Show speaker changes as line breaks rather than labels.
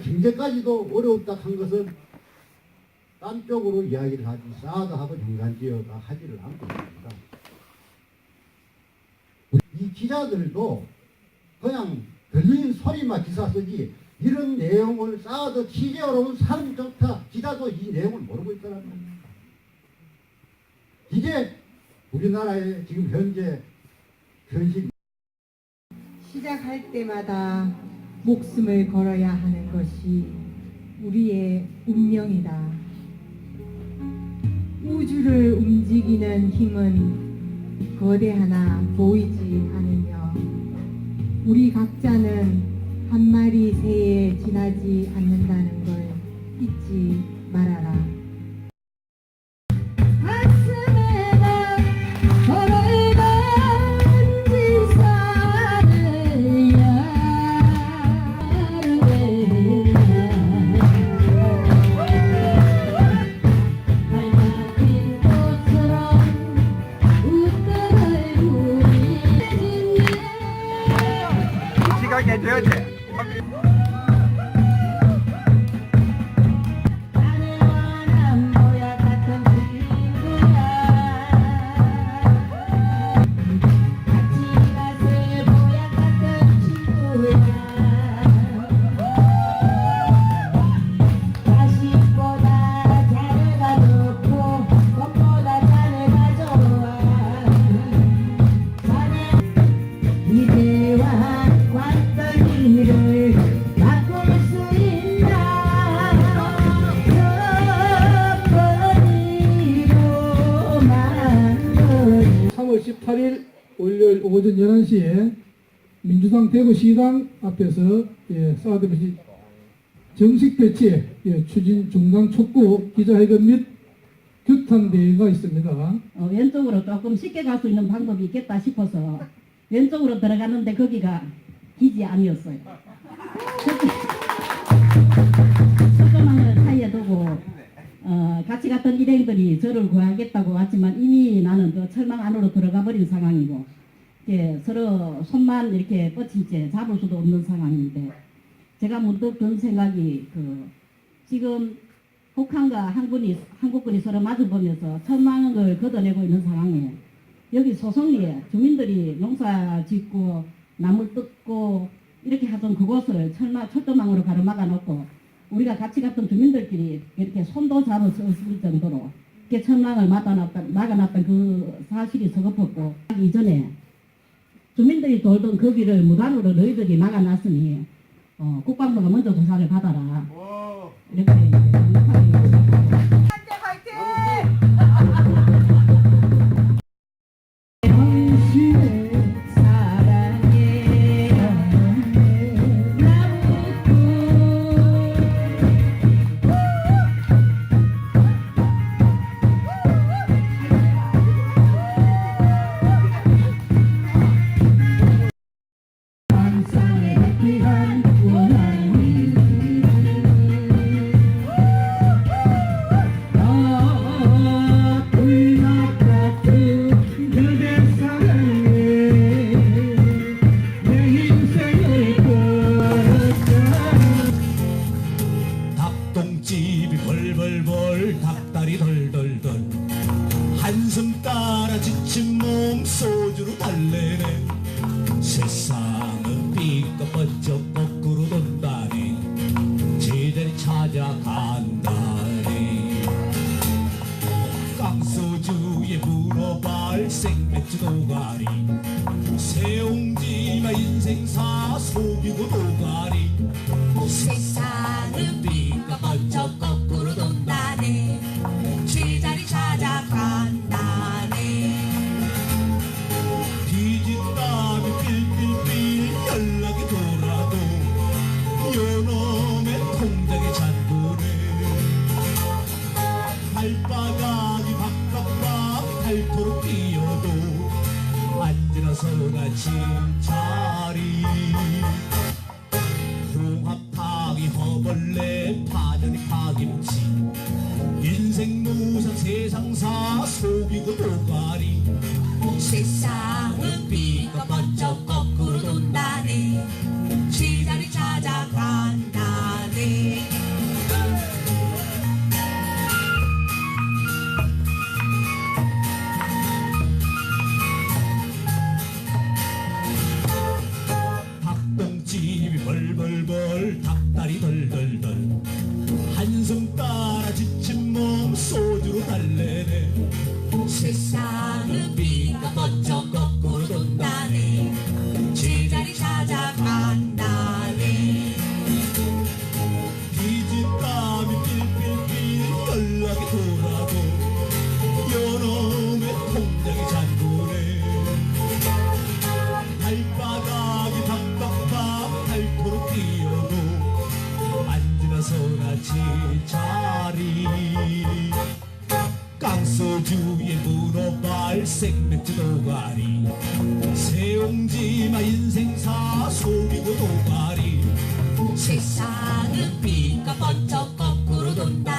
경제까지도 어려웠다 한 것은 딴 쪽으로 이야기를 하지 사드하고 정산지어가 하지를 않고 있습니다. 이 기자들도 그냥 들리는 소리만 기사 쓰지 이런 내용을 사드 취재하러 온 사람조차 기자도 이 내용을 모르고 있다는 겁니다. 이게 우리나라의 지금 현재 현실
시작할 때마다 목숨을 걸어야 하는 것이 우리의 운명이다. 우주를 움직이는 힘은 거대하나 보이지 않으며 우리 각자는 한 마리 새에 지나지 않는다는 걸 잊지 말아라.
18일 월요일 오전 11시에 민주당 대구시당 앞에서 예, 사드시 정식 배치 예, 추진 중단 촉구 기자회견 및 규탄 대회가 있습니다.
어, 왼쪽으로 조금 쉽게 갈 수 있는 방법이 있겠다 싶어서 왼쪽으로 들어가는데 거기가 기지 아니었어요. 갔던 일행들이 저를 구하겠다고 왔지만 이미 나는 그 철망 안으로 들어가 버린 상황이고 이렇게 서로 손만 이렇게 뻗친 채 잡을 수도 없는 상황인데 제가 문득 든 생각이 그 지금 북한과 한군이, 한국군이 서로 마주보면서 천망을 걷어내고 있는 상황에 여기 소송리에 주민들이 농사 짓고 나물 뜯고 이렇게 하던 그곳을 철마, 철도망으로 가로막아 놓고 우리가 같이 갔던 주민들끼리 이렇게 손도 잡아서 을 정도로 이렇게 천망을 막아놨던, 막아놨던 그 사실이 서글펐고 이전에 주민들이 돌던 거기를 무단으로 너희들이 막아놨으니 어, 국방부가 먼저 조사를 받아라. 이렇게
덜덜덜. 한숨 따라 지친 몸 소주로 달래네. 세상은 삐까뻔쩍 거꾸로 돈다니 제자리 찾아간다니 깡소주에 문어발 생맥주 도가리. 새옹지마 인생사 속이고 도 벌레 파전이 파김치. 인생 무상 세상사 속이고 도가리.
세상은 비
들어가리. 세옹지마 인생사 속이고 도가리.
세상은 빛과 번쩍 거꾸로 돈다.